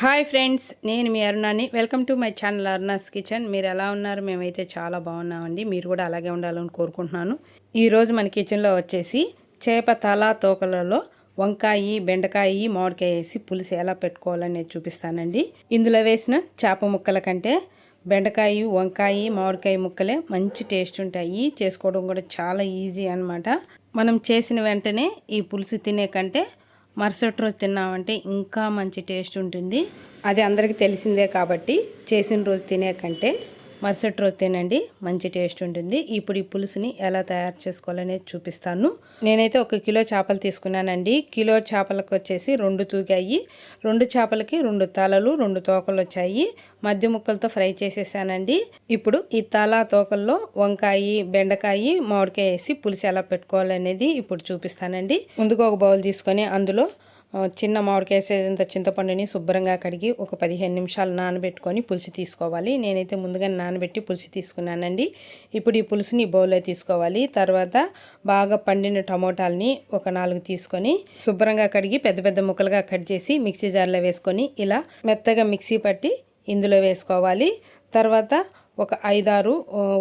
Hi friends నేను మీ అరుణాని. Welcome to my channel Aruna's kitchen. మీరు ఎలా ఉన్నారు? మేమైతే చాలా బాగున్నామండి. మీరు కూడా అలాగే ఉండాలని కోరుకుంటున్నాను. ఈరోజు మన కిచెన్లో వచ్చేసి చేప తల తోకలలో వంకాయ బెండకాయ మామిడికాయ వేసి పులుసు ఎలా పెట్టుకోవాలని చూపిస్తానండి. ఇందులో వేసిన చేప ముక్కల కంటే బెండకాయ వంకాయ మామిడికాయ ముక్కలే మంచి టేస్ట్ ఉంటాయి. చేసుకోవడం కూడా చాలా ఈజీ అన్నమాట. మనం చేసిన వెంటనే ఈ పులుసు తినే కంటే మరుసటి రోజు తిన్నామంటే ఇంకా మంచి టేస్ట్ ఉంటుంది. అది అందరికీ తెలిసిందే కాబట్టి చేసిన రోజు తినే కంటే మరుసటి రోజు తినండి మంచి టేస్ట్ ఉంటుంది. ఇప్పుడు ఈ పులుసుని ఎలా తయారు చేసుకోవాలనేది చూపిస్తాను. నేనైతే ఒక కిలో చేపలు తీసుకున్నానండి. కిలో చేపలకు వచ్చేసి రెండు తూగాయి రెండు చేపలకి రెండు తలలు రెండు తోకలు వచ్చాయి. మధ్య ముక్కలతో ఫ్రై చేసేసానండి. ఇప్పుడు ఈ తల తోకల్లో వంకాయ బెండకాయ మామిడికాయ వేసి పులుసు ఎలా పెట్టుకోవాలనేది ఇప్పుడు చూపిస్తానండి. ముందుగా ఒక బౌల్ తీసుకొని అందులో చిన్న మామిడికాయ వేసేంత చింతపండుని శుభ్రంగా కడిగి ఒక పదిహేను నిమిషాలు నానబెట్టుకొని పులుసు తీసుకోవాలి. నేనైతే ముందుగా నానబెట్టి పులుసు తీసుకున్నానండి. ఇప్పుడు ఈ పులుసుని బౌల్లో తీసుకోవాలి. తర్వాత బాగా పండిన టమోటాలని ఒక నాలుగు తీసుకొని శుభ్రంగా కడిగి పెద్ద పెద్ద ముక్కలుగా కట్ చేసి మిక్సీ జార్లో వేసుకొని ఇలా మెత్తగా మిక్సీ పట్టి ఇందులో వేసుకోవాలి. తర్వాత ఒక ఐదారు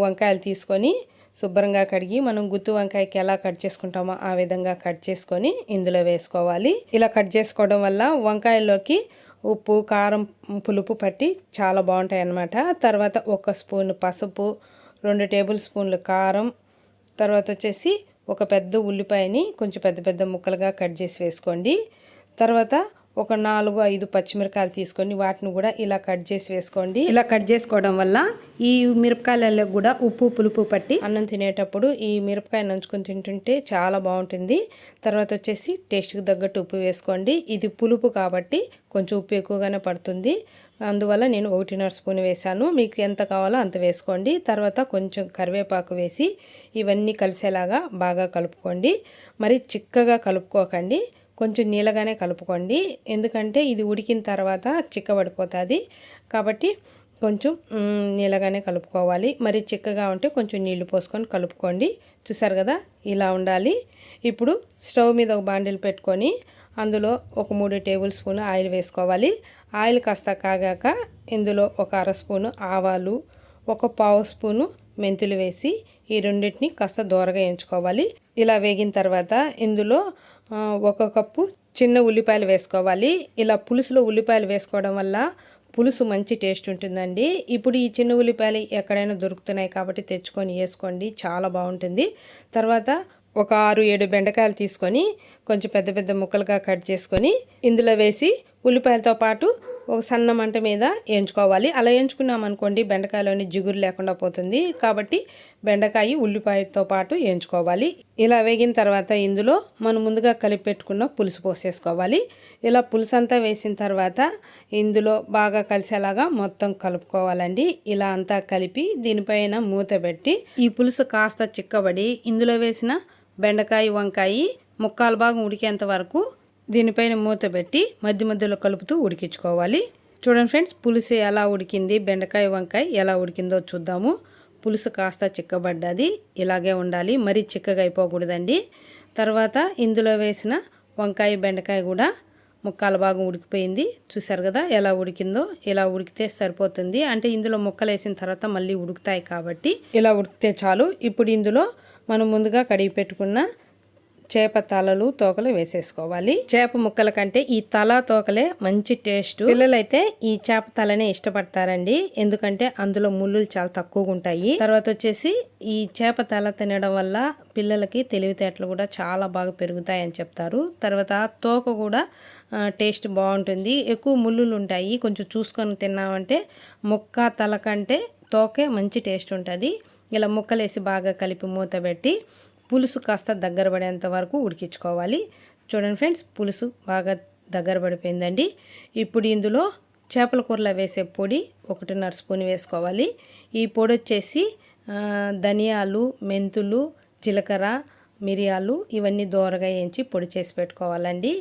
వంకాయలు తీసుకొని శుభ్రంగా కడిగి మనం గుత్తు వంకాయకి ఎలా కట్ చేసుకుంటామో ఆ విధంగా కట్ చేసుకొని ఇందులో వేసుకోవాలి. ఇలా కట్ చేసుకోవడం వల్ల వంకాయల్లోకి ఉప్పు కారం పులుపు పట్టి చాలా బాగుంటాయి అన్నమాట తర్వాత ఒక స్పూన్ పసుపు రెండు టేబుల్ స్పూన్లు కారం తర్వాత వచ్చేసి ఒక పెద్ద ఉల్లిపాయని కొంచెం పెద్ద పెద్ద ముక్కలుగా కట్ చేసి వేసుకోండి. తర్వాత ఒక నాలుగు ఐదు పచ్చిమిరకాయలు తీసుకొని వాటిని కూడా ఇలా కట్ చేసి వేసుకోండి. ఇలా కట్ చేసుకోవడం వల్ల ఈ మిరపకాయలలో కూడా ఉప్పు పులుపు పట్టి అన్నం తినేటప్పుడు ఈ మిరపకాయ నంచుకొని తింటుంటే చాలా బాగుంటుంది. తర్వాత వచ్చేసి టేస్ట్కి తగ్గట్టు ఉప్పు వేసుకోండి. ఇది పులుపు కాబట్టి కొంచెం ఉప్పు ఎక్కువగానే పడుతుంది. అందువల్ల నేను ఒకటిన్నర స్పూన్ వేసాను మీకు ఎంత కావాలో అంత వేసుకోండి. తర్వాత కొంచెం కరివేపాకు వేసి ఇవన్నీ కలిసేలాగా బాగా కలుపుకోండి. మరి చిక్కగా కలుపుకోకండి. కొంచెం నీళ్ళగానే కలుపుకోండి. ఎందుకంటే ఇది ఉడికిన తర్వాత చిక్కబడిపోతుంది. కాబట్టి కొంచెం నీళ్ళగానే కలుపుకోవాలి. మరి చిక్కగా ఉంటే కొంచెం నీళ్ళు పోసుకొని కలుపుకోండి. చూసారు కదా? ఇలా ఉండాలి. ఇప్పుడు స్టవ్ మీద ఒక బాండిల్ పెట్టుకొని అందులో ఒక మూడు టేబుల్ స్పూన్ ఆయిల్ వేసుకోవాలి. ఆయిల్ కాస్త కాగాక ఇందులో ఒక అర స్పూను ఆవాలు ఒక పావు స్పూను మెంతులు వేసి ఈ రెండింటిని కాస్త దూరగా ఎంచుకోవాలి. ఇలా వేగిన తర్వాత ఇందులో ఒక కప్పు చిన్న ఉల్లిపాయలు వేసుకోవాలి. ఇలా పులుసులో ఉల్లిపాయలు వేసుకోవడం వల్ల పులుసు మంచి టేస్ట్ ఉంటుందండి. ఇప్పుడు ఈ చిన్న ఉల్లిపాయలు ఎక్కడైనా దొరుకుతున్నాయి కాబట్టి తెచ్చుకొని వేసుకోండి. చాలా బాగుంటుంది. తర్వాత ఒక ఆరు ఏడు బెండకాయలు తీసుకొని కొంచెం పెద్ద పెద్ద ముక్కలుగా కట్ చేసుకొని ఇందులో వేసి ఉల్లిపాయలతో పాటు ఒక సన్న మంట మీద వేయించుకోవాలి అలా వేయించుకున్నాం అనుకోండి బెండకాయలోని జిగురు లేకుండా పోతుంది. కాబట్టి బెండకాయ ఉల్లిపాయతో పాటు వేయించుకోవాలి ఇలా వేగిన తర్వాత ఇందులో మనం ముందుగా కలిపి పెట్టుకున్న పులుసు పోసేసుకోవాలి. ఇలా పులుసు అంతా వేసిన తర్వాత ఇందులో బాగా కలిసేలాగా మొత్తం కలుపుకోవాలండి. ఇలా అంతా కలిపి దీనిపైన మూత పెట్టి ఈ పులుసు కాస్త చిక్కబడి ఇందులో వేసిన బెండకాయ వంకాయ ముక్కాలు భాగం ఉడికేంత వరకు దీనిపైన మూత పెట్టి మధ్య మధ్యలో కలుపుతూ ఉడికించుకోవాలి. చూడండి ఫ్రెండ్స్ పులుసు ఎలా ఉడికింది బెండకాయ వంకాయ ఎలా ఉడికిందో చూద్దాము. పులుసు కాస్త చిక్కబడ్డది ఇలాగే ఉండాలి మరీ చిక్కగా అయిపోకూడదండి. తర్వాత ఇందులో వేసిన వంకాయ బెండకాయ కూడా ముక్కాల భాగం ఉడికిపోయింది. చూసారు కదా ఎలా ఉడికిందో ఇలా ఉడికితే సరిపోతుంది. అంటే ఇందులో ముక్కలు వేసిన తర్వాత మళ్ళీ ఉడుకుతాయి కాబట్టి ఇలా ఉడికితే చాలు. ఇప్పుడు ఇందులో మనం ముందుగా కడిగి పెట్టుకున్న చేప తలలు తోకలు వేసేసుకోవాలి. చేప ముక్కల కంటే ఈ తల తోకలే మంచి టేస్ట్. పిల్లలైతే ఈ చేప తలనే ఇష్టపడతారండి. ఎందుకంటే అందులో ముళ్ళులు చాలా తక్కువగా ఉంటాయి. తర్వాత వచ్చేసి ఈ చేప తల తినడం వల్ల పిల్లలకి తెలివితేటలు కూడా చాలా బాగా పెరుగుతాయని చెప్తారు. తర్వాత తోక కూడా టేస్ట్ బాగుంటుంది. ఎక్కువ ముళ్ళులు ఉంటాయి. కొంచెం చూసుకొని తిన్నామంటే ముక్క తల కంటే తోకే మంచి టేస్ట్ ఉంటుంది. ఇలా ముక్కలేసి బాగా కలిపి మూత పెట్టి పులుసు కాస్త దగ్గర పడేంత వరకు ఉడికించుకోవాలి. చూడండి ఫ్రెండ్స్ పులుసు బాగా దగ్గర పడిపోయిందండి. ఇప్పుడు ఇందులో చేపల కూరలో వేసే పొడి ఒకటిన్నర స్పూన్ వేసుకోవాలి. ఈ పొడి వచ్చేసి ధనియాలు మెంతులు జీలకర్ర మిరియాలు ఇవన్నీ దోరగా వేయించి పొడి చేసి పెట్టుకోవాలండి.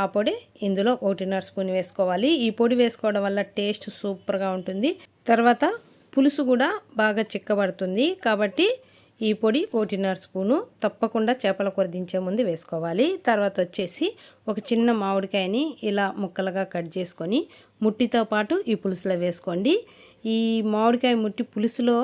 ఆ పొడి ఇందులో ఒకటిన్నర స్పూన్ వేసుకోవాలి. ఈ పొడి వేసుకోవడం వల్ల టేస్ట్ సూపర్గా ఉంటుంది. తర్వాత పులుసు కూడా బాగా చిక్కబడుతుంది. కాబట్టి ఈ పొడి ఒకటిన్నర స్పూను తప్పకుండా చేపల కూర దించే ముందు వేసుకోవాలి. తర్వాత వచ్చేసి ఒక చిన్న మామిడికాయని ఇలా ముక్కలుగా కట్ చేసుకొని ముట్టితో పాటు ఈ పులుసులో వేసుకోండి. ఈ మామిడికాయ ముట్టి పులుసులో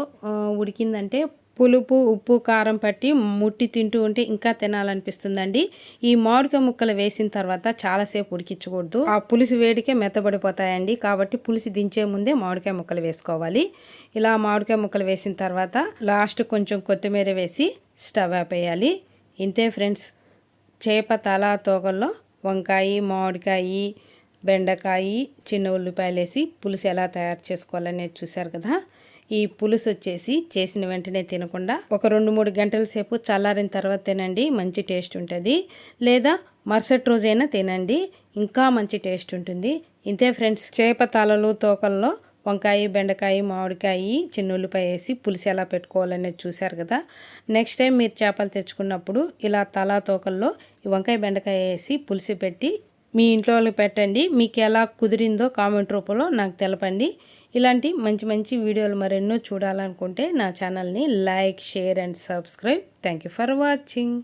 ఉడికిందంటే పులుపు ఉప్పు కారం పట్టి ముట్టి తింటూ ఉంటే ఇంకా తినాలనిపిస్తుందండి. ఈ మామిడికాయ ముక్కలు వేసిన తర్వాత చాలాసేపు ఉడికించకూడదు. ఆ పులుసు వేడికే మెత్తబడిపోతాయండి. కాబట్టి పులుసు దించే ముందే మామిడికాయ ముక్కలు వేసుకోవాలి. ఇలా మామిడికాయ ముక్కలు వేసిన తర్వాత లాస్ట్ కొంచెం కొత్తిమీర వేసి స్టవ్ ఆపేయాలి. ఇంతే ఫ్రెండ్స్. చేప తల తోకల్లో వంకాయ మామిడికాయ బెండకాయ చిన్న ఉల్లిపాయలు వేసి పులుసు ఎలా తయారు చేసుకోవాలనేది చూశారు కదా. ఈ పులుసు వచ్చేసి చేసిన వెంటనే తినకుండా ఒక రెండు మూడు గంటల సేపు చల్లారిన తర్వాత తినండి మంచి టేస్ట్ ఉంటుంది. లేదా మరుసటి రోజైనా తినండి ఇంకా మంచి టేస్ట్ ఉంటుంది. ఇంతే ఫ్రెండ్స్ చేప తలలు తోకల్లో వంకాయ బెండకాయ మామిడికాయ చిన్న ఉల్లిపాయ వేసి పులుసు ఎలా పెట్టుకోవాలనేది చూశారు కదా. నెక్స్ట్ టైం మీరు చేపలు తెచ్చుకున్నప్పుడు ఇలా తలా తోకల్లో ఈ వంకాయ బెండకాయ వేసి పులుసు పెట్టి మీ ఇంట్లో వాళ్ళకి పెట్టండి. మీకు ఎలా కుదిరిందో కామెంట్ రూపంలో నాకు తెలపండి. ఇలాంటి మంచి మంచి వీడియోలు మరెన్నో చూడాలనుకుంటే నా ఛానల్ని like share and subscribe. Thank you for watching.